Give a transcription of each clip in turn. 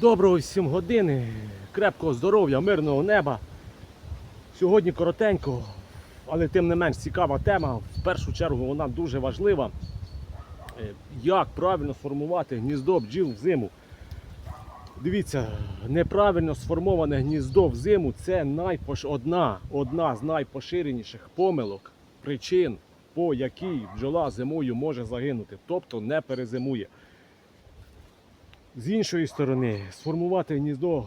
Доброго всім години, крепкого здоров'я, мирного неба. Сьогодні коротенько, але тим не менш цікава тема. В першу чергу вона дуже важлива. Е, Як правильно сформувати гніздо бджіл взиму. Дивіться, неправильно сформоване гніздо взиму це найпош... одна, одна з найпоширеніших помилок, причин, по якій бджола зимою може загинути, тобто не перезимує. З іншої сторони, сформувати гніздо е,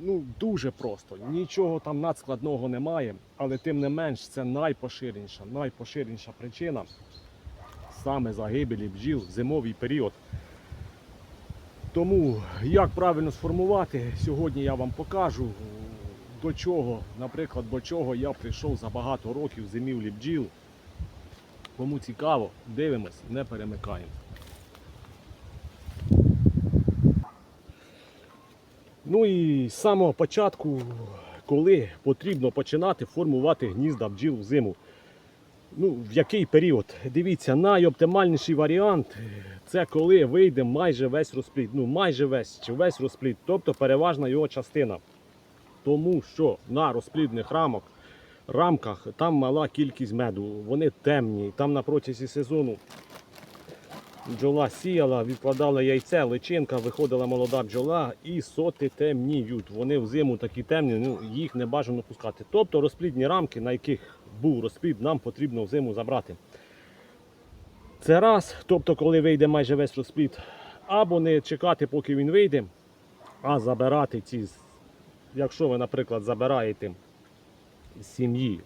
ну, дуже просто. Нічого там надскладного немає, але тим не менш це найпоширеніша, найпоширеніша причина саме загибелі бджіл в зимовий період. Тому як правильно сформувати, сьогодні я вам покажу, до чого, наприклад, до чого я прийшов за багато років зимівлі бджіл. Кому цікаво, дивимось, не перемикаємо. Ну і з самого початку, коли потрібно починати формувати гнізда бджіл взиму. Ну, в який період? Дивіться, найоптимальніший варіант це коли вийде майже весь розплід. Ну, майже весь чи весь розплід, тобто переважна його частина. Тому що на розплідних рамок, рамках там мала кількість меду. Вони темні. Там на протязі сезону бджола сіяла, відкладала яйце, личинка, виходила молода бджола і соти темніють. Вони взиму такі темні, ну, їх не бажано пускати. Тобто розплідні рамки, на яких був розплід, нам потрібно взиму забрати. Це раз, тобто, коли вийде майже весь розплід, або не чекати, поки він вийде, а забирати ці, якщо ви, наприклад, забираєте з сім'ї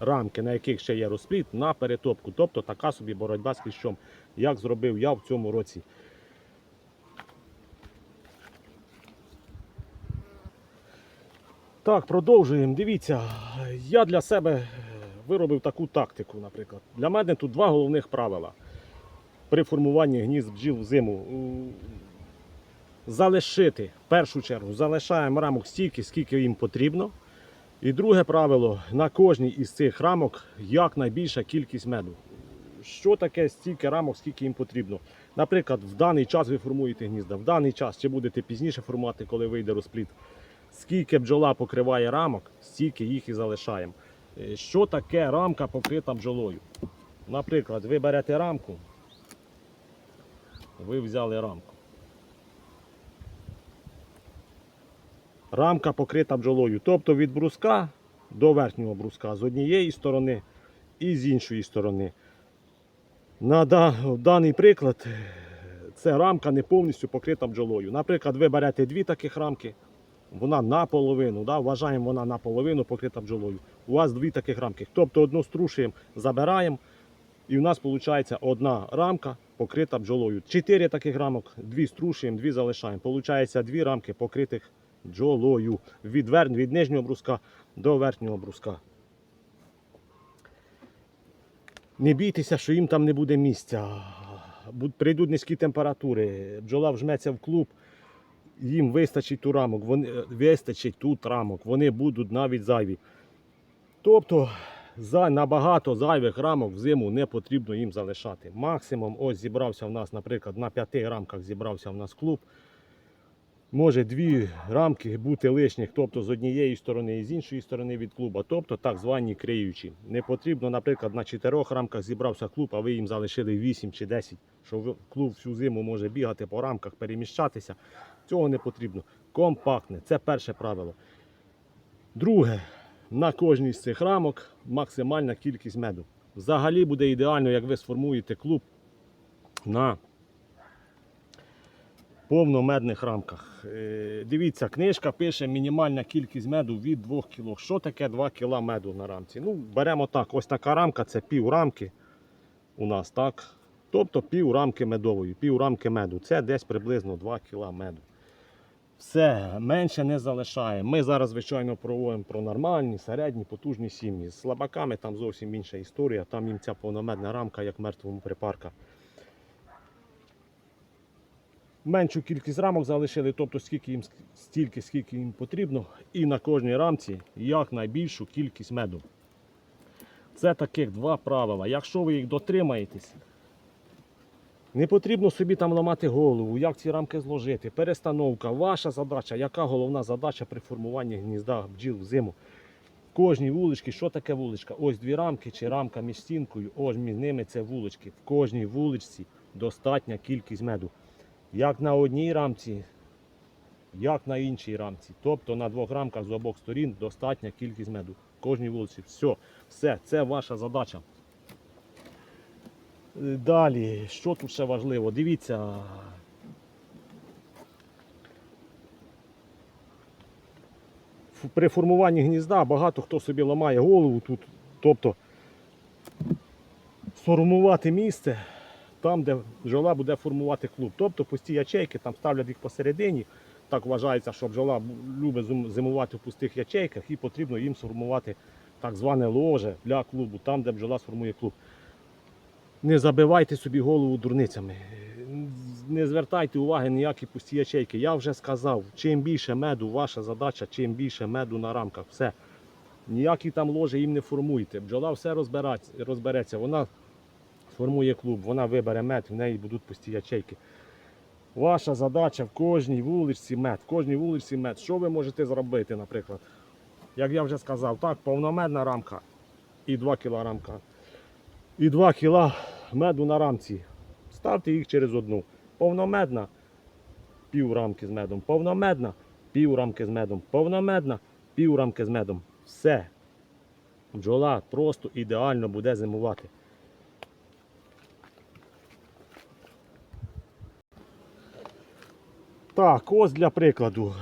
рамки, на яких ще є розплід, на перетопку. Тобто така собі боротьба з кліщом, як зробив я в цьому році. Так, продовжуємо. Дивіться, я для себе виробив таку тактику, наприклад. Для мене тут два головних правила при формуванні гнізд бджіл взиму. У- Залишити, в першу чергу, залишаємо рамок стільки, скільки їм потрібно. І друге правило, на кожній із цих рамок якнайбільша кількість меду. Що таке стільки рамок, скільки їм потрібно? Наприклад, в даний час ви формуєте гнізда, в даний час чи будете пізніше формувати, коли вийде розплід. Скільки бджола покриває рамок, стільки їх і залишаємо. Е, Що таке рамка покрита бджолою? Наприклад, ви берете рамку, ви взяли рамку. Рамка покрита бджолою. Тобто від бруска до верхнього бруска з однієї сторони і з іншої сторони. На да- даний приклад це рамка не повністю покрита бджолою. Наприклад, ви берете дві таких рамки, вона наполовину, да, вважаємо, вона наполовину покрита бджолою. У вас дві таких рамки. Тобто одну струшуємо, забираємо, і в нас виходить одна рамка покрита бджолою. Чотири таких рамок, дві струшуємо, дві залишаємо. Получається дві рамки покритих бджолою від, вер... від нижнього бруска до верхнього бруска. Не бійтеся, що їм там не буде місця. Прийдуть низькі температури, бджола вжметься в клуб, їм вистачить ту рамок, вони, е, вистачить тут рамок, вони будуть навіть зайві. Тобто за набагато зайвих рамок взиму не потрібно їм залишати. Максимум, ось зібрався в нас, наприклад, на п'яти рамках зібрався в нас клуб. Може дві рамки бути лишніх, тобто з однієї сторони і з іншої сторони від клуба, тобто так звані криючі. Не потрібно, наприклад, на чотирьох рамках зібрався клуб, а ви їм залишили 8 чи 10, що клуб всю зиму може бігати по рамках, переміщатися. Цього не потрібно. Компактне, це перше правило. Друге, на кожній з цих рамок максимальна кількість меду. Взагалі буде ідеально, як ви сформуєте клуб на повномедних рамках. Е, Дивіться, книжка пише мінімальна кількість меду від 2 кг. Що таке 2 кг меду на рамці? Ну, беремо так, ось така рамка це пів рамки у нас, так? Тобто пів рамки медової, пів рамки меду. Це десь приблизно 2 кг меду. Все, менше не залишаємо. Ми зараз, звичайно, проводимо про нормальні, середні, потужні сім'ї. З слабаками там зовсім інша історія. Там їм ця повномедна рамка, як мертвому припарка. Меншу кількість рамок залишили, тобто скільки їм стільки, скільки їм потрібно, і на кожній рамці якнайбільшу кількість меду. Це таких два правила. Якщо ви їх дотримаєтесь, Не потрібно собі там ламати голову, як ці рамки зложити. Перестановка. Ваша задача, яка головна задача при формуванні гнізда бджіл взиму. Кожній вуличці, що таке вуличка? Ось дві рамки чи рамка між стінкою, ось між ними це вулички. В кожній вуличці достатня кількість меду. Як на одній рамці, як на іншій рамці. Тобто на двох рамках з обох сторін достатня кількість меду. Кожній вулиці. Все, все, це ваша задача. Е, Далі, що тут ще важливо? Дивіться. При формуванні гнізда багато хто собі ламає голову тут. Тобто сформувати місце там, де бджола буде формувати клуб. Тобто пусті ячейки, там ставлять їх посередині. Так вважається, що бджола любить зимувати в пустих ячейках і потрібно їм сформувати так зване ложе для клубу, там, де бджола сформує клуб. Не забивайте собі голову дурницями. Не звертайте уваги ніякі пусті ячейки. Я вже сказав, чим більше меду, ваша задача, чим більше меду на рамках. Все. Ніякі там ложі їм не формуйте. Бджола все розбереться. Вона сформує клуб, вона вибере мед, в неї будуть пусті ячейки. Ваша задача в кожній вуличці мед. В кожній вуличці мед. Що ви можете зробити, наприклад? Як я вже сказав, так, повномедна рамка і 2 кг рамка. І 2 кг меду на рамці. Ставте їх через одну. Повномедна пів рамки з медом. Повномедна пів рамки з медом. Повномедна пів рамки з медом. Все. Бджола просто ідеально буде зимувати. Так, ось для прикладу.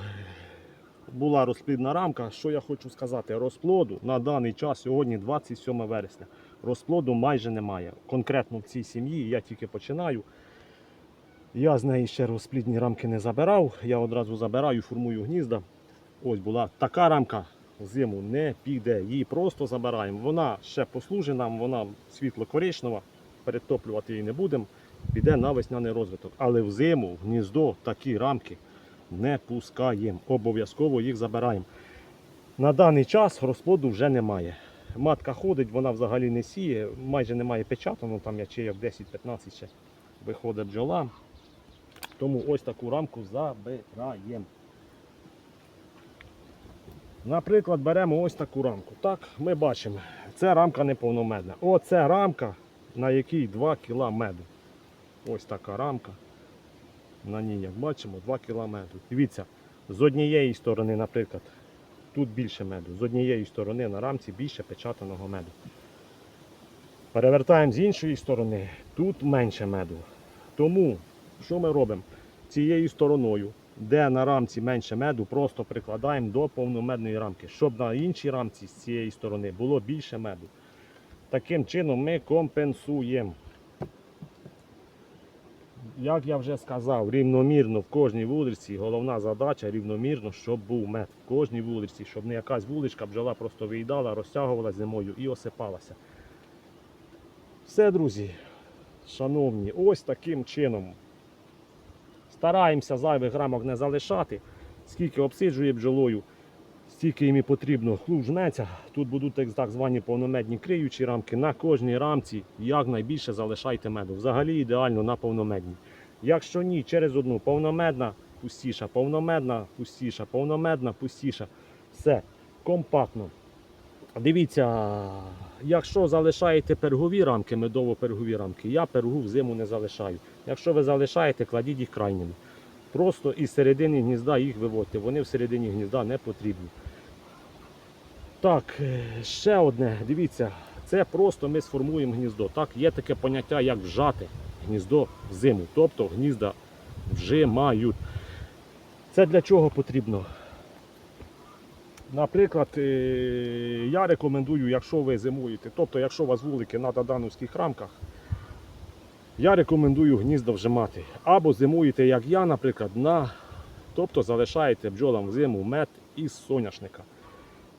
Була розплідна рамка. Що я хочу сказати? Розплоду на даний час, сьогодні 27 вересня. Розплоду майже немає. Конкретно в цій сім'ї я тільки починаю. Я з неї ще розплідні рамки не забирав. Я одразу забираю, формую гнізда. Ось була така рамка зиму не піде. Її просто забираємо. Вона ще послужить нам, вона світло-коричнева, перетоплювати її не будемо. Піде на весняний розвиток. Але взиму в гніздо такі рамки не пускаємо. Обов'язково їх забираємо. На даний час розплоду вже немає. Матка ходить, вона взагалі не сіє, майже немає печату, ну там ячейок 10-15 ще виходить бджола. Тому ось таку рамку забираємо. Наприклад, беремо ось таку рамку. Так, ми бачимо, це рамка неповномедна. Оце рамка, на якій 2 кг меду. Ось така рамка. На ній, як бачимо, 2 кг. Дивіться, з однієї сторони, наприклад, тут більше меду. З однієї сторони на рамці більше печатаного меду. Перевертаємо з іншої сторони, тут менше меду. Тому, що ми робимо? Цією стороною, де на рамці менше меду, просто прикладаємо до повномедної рамки, щоб на іншій рамці з цієї сторони було більше меду. Таким чином ми компенсуємо. Як я вже сказав, рівномірно в кожній вулиці головна задача рівномірно, щоб був мед в кожній вулиці, щоб не якась вуличка бджола просто виїдала, розтягувала зимою і осипалася. Все, друзі, шановні, ось таким чином. Стараємося зайвих рамок не залишати. Скільки обсиджує бджолою, стільки їм і потрібно. Клуб. Тут будуть так- звані повномедні криючі рамки. На кожній рамці якнайбільше залишайте меду. Взагалі ідеально на повномедній. Якщо ні, через одну повномедна пустіша, повномедна пустіша, повномедна пустіша. Все компактно. Дивіться, якщо залишаєте пергові рамки, медово-пергові рамки, я пергу взиму не залишаю. Якщо ви залишаєте, кладіть їх крайніми. Просто із середини гнізда їх виводьте. Вони в середині гнізда не потрібні. Так, е, ще одне, дивіться, це просто ми сформуємо гніздо. Так, є таке поняття, як вжати гніздо в зиму. Тобто гнізда вжимають. Це для чого потрібно? Наприклад, е, я рекомендую, якщо ви зимуєте, тобто, якщо у вас вулики на додановських рамках, я рекомендую гнізда вжимати. Або зимуєте, як я, наприклад, на, тобто залишаєте бджолам взиму мед із соняшника.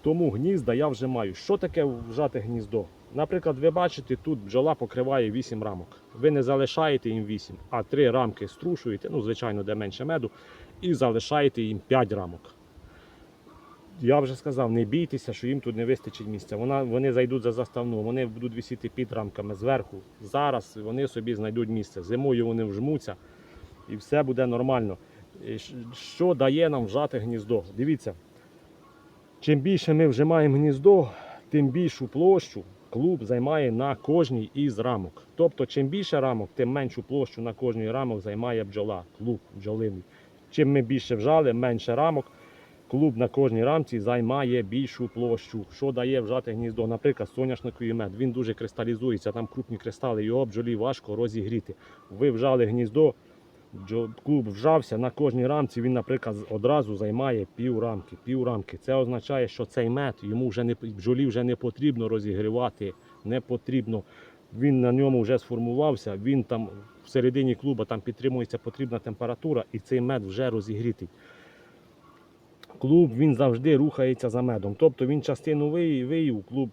Тому гнізда я вжимаю. Що таке вжати гніздо? Наприклад, ви бачите, тут бджола покриває 8 рамок. Ви не залишаєте їм 8, а 3 рамки струшуєте, ну, звичайно, де менше меду, і залишаєте їм 5 рамок. я вже сказав, не бійтеся, що їм тут не вистачить місця. Вона, вони зайдуть за заставну, вони будуть висіти під рамками зверху. Зараз вони собі знайдуть місце. Зимою вони вжмуться і все буде нормально. І Що дає нам вжати гніздо? Дивіться, чим більше ми вжимаємо гніздо, тим більшу площу клуб займає на кожній із рамок. Тобто, чим більше рамок, тим меншу площу на кожній рамок займає бджола, клуб бджолиний. Чим ми більше вжали, менше рамок, клуб на кожній рамці займає більшу площу. Що дає вжати гніздо? Наприклад, соняшниковий мед. Він дуже кристалізується, там крупні кристали, його бджолі важко розігріти. Ви вжали гніздо, клуб вжався на кожній рамці, він, наприклад, одразу займає пів рамки. Пів рамки. Це означає, що цей мед йому вже не бджолі вже не потрібно розігрівати, не потрібно. Він на ньому вже сформувався, він там всередині клуба там підтримується потрібна температура, і цей мед вже розігрітий. Клуб він завжди рухається за медом. Тобто він частину виї- виїв, клуб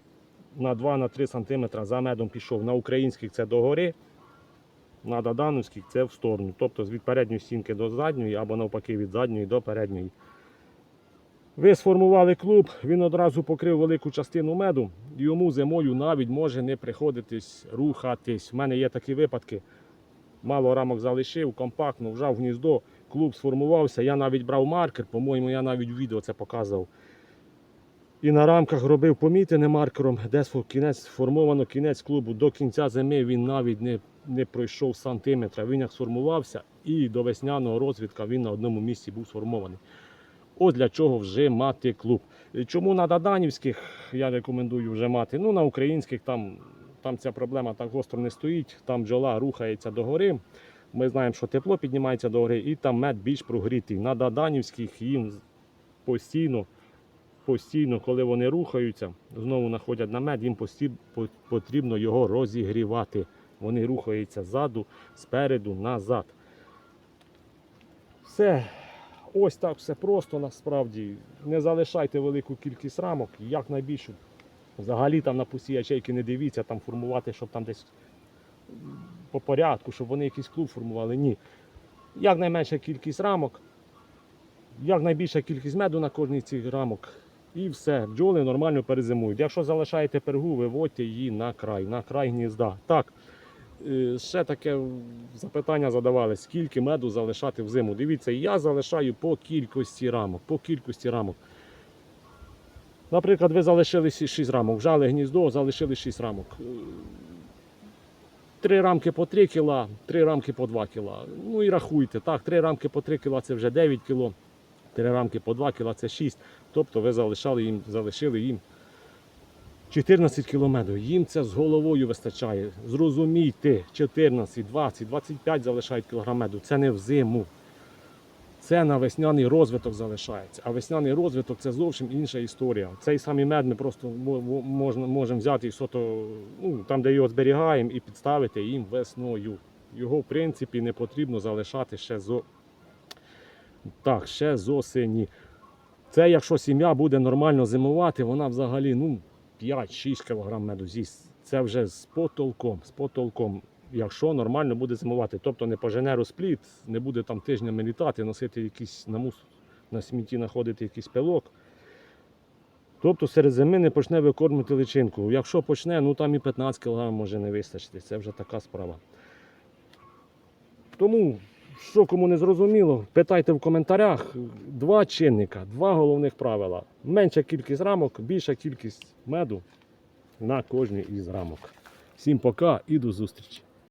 на 2-3 см за медом пішов. На українських це догори, на додановських це в сторону. Тобто від передньої стінки до задньої або навпаки від задньої до передньої. Ви сформували клуб, він одразу покрив велику частину меду, йому зимою навіть може не приходитись рухатись. У мене є такі випадки. Мало рамок залишив, компактно, вжав гніздо, клуб сформувався. Я навіть брав маркер, по-моєму, я навіть в відео це показував. І на рамках робив помітини маркером, де кінець сформовано кінець клубу. До кінця зими він навіть не, не пройшов сантиметра. Він як сформувався, і до весняного розвідка він на одному місці був сформований. От для чого вже мати клуб. Чому на Даданівських я рекомендую вже мати? Ну, на українських там, там ця проблема так гостро не стоїть. Там бджола рухається догори. Ми знаємо, що тепло піднімається догори, і там мед більш прогрітий. На Даданівських їм постійно, постійно, коли вони рухаються, знову знаходять на мед, їм потрібно його розігрівати. Вони рухаються ззаду, спереду, назад. Все. Ось так все просто насправді. Не залишайте велику кількість рамок, як найбільшу. Взагалі там на пусті ячейки не дивіться, там формувати, щоб там десь по порядку, щоб вони якийсь клуб формували. Ні. Як найменша кількість рамок, як найбільша кількість меду на кожній цих рамок. І все, бджоли нормально перезимують. Якщо залишаєте пергу, виводьте її на край, на край гнізда. Так, е, ще таке запитання задавали, скільки меду залишати взиму. Дивіться, я залишаю по кількості рамок. По кількості рамок. Наприклад, ви залишили 6 рамок, вжали гніздо, залишили 6 рамок. Е, Три рамки по 3 кіла, три рамки по 2 кіла. Ну і рахуйте, так, три рамки по 3 кіла це вже 9 кіло, три рамки по 2 кіла це 6. Тобто ви залишали їм, залишили їм 14 кілометрів. Їм це з головою вистачає. Зрозумійте, 14, 20, 25 залишають кілограм меду. Це не взиму. Це на весняний розвиток залишається. А весняний розвиток це зовсім інша історія. Цей самий мед ми просто можемо взяти і сото, ну, там, де його зберігаємо, і підставити їм весною. Його, в принципі, не потрібно залишати ще зо... так, ще з осені. Це якщо сім'я буде нормально зимувати, вона взагалі ну, 5-6 кг меду з'їсть. Це вже з потолком, з потолком. Якщо нормально буде зимувати, тобто не пожене розпліт, не буде там тижнями літати, носити якийсь на мус, на смітті знаходити якийсь пилок. Тобто серед зими не почне викормити личинку. Якщо почне, ну там і 15 кг може не вистачити. Це вже така справа. Тому, що кому не зрозуміло, питайте в коментарях. Два чинника, два головних правила. Менша кількість рамок, більша кількість меду на кожній із рамок. Всім пока і до зустрічі!